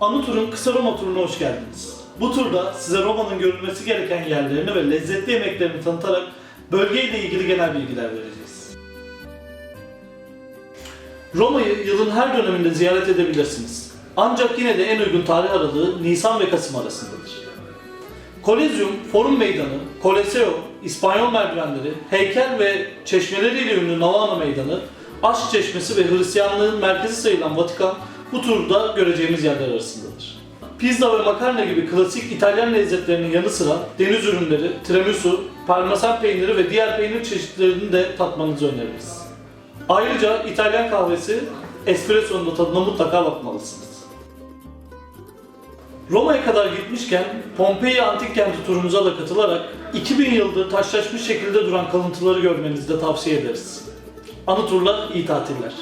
Anı turun kısa Roma turuna hoş geldiniz. Bu turda size Roma'nın görülmesi gereken yerlerini ve lezzetli yemeklerini tanıtarak bölgeyle ilgili genel bilgiler vereceğiz. Roma'yı yılın her döneminde ziyaret edebilirsiniz. Ancak yine de en uygun tarih aralığı Nisan ve Kasım arasındadır. Kolezyum, Forum Meydanı, Koleseo, İspanyol merdivenleri, heykel ve çeşmeleriyle ünlü Navana Meydanı, Aşk Çeşmesi ve Hristiyanlığın merkezi sayılan Vatikan bu turda göreceğimiz yerler arasındadır. Pizza ve makarna gibi klasik İtalyan lezzetlerinin yanı sıra deniz ürünleri, tiramisu, parmesan peyniri ve diğer peynir çeşitlerini de tatmanızı öneririz. Ayrıca İtalyan kahvesi, espresso'nun da tadına mutlaka bakmalısınız. Roma'ya kadar gitmişken Pompei Antik Kenti turumuza da katılarak 2000 yıldır taşlaşmış şekilde duran kalıntıları görmenizi de tavsiye ederiz. Anı turlar iyi tatiller.